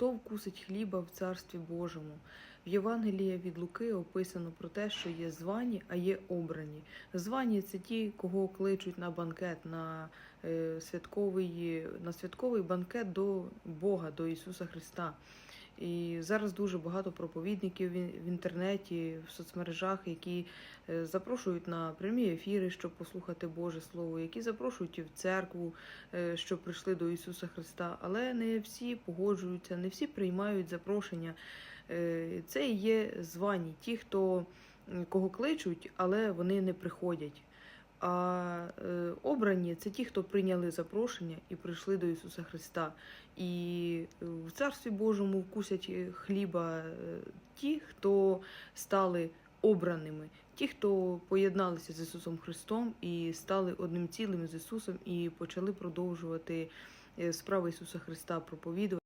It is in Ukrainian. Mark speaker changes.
Speaker 1: хто вкусить хліба в Царстві Божому. В Євангелії від Луки описано про те, що є звані, а є обрані. Звані це ті, кого кличуть на банкет, на е, святковий, на святковий банкет до Бога, до Ісуса Христа. І зараз дуже багато проповідників в інтернеті, в соцмережах, які е, запрошують на прямі ефіри, щоб послухати Боже Слово, які запрошують в церкву, е, щоб прийшли до Ісуса Христа. Але не всі погоджуються, не всі приймають запрошення. Е, Це і є звані, ті, хто кого кличуть, але вони не приходять. А обрані це ті, хто прийняли запрошення і прийшли до Ісуса Христа. І е, в Царстві Божому вкусять е, хліба е, ті, хто стали обраними, ті, хто поєдналися з Ісусом Христом і стали одним цілим з Ісусом, і почали продовжувати справи Ісуса Христа проповідувати.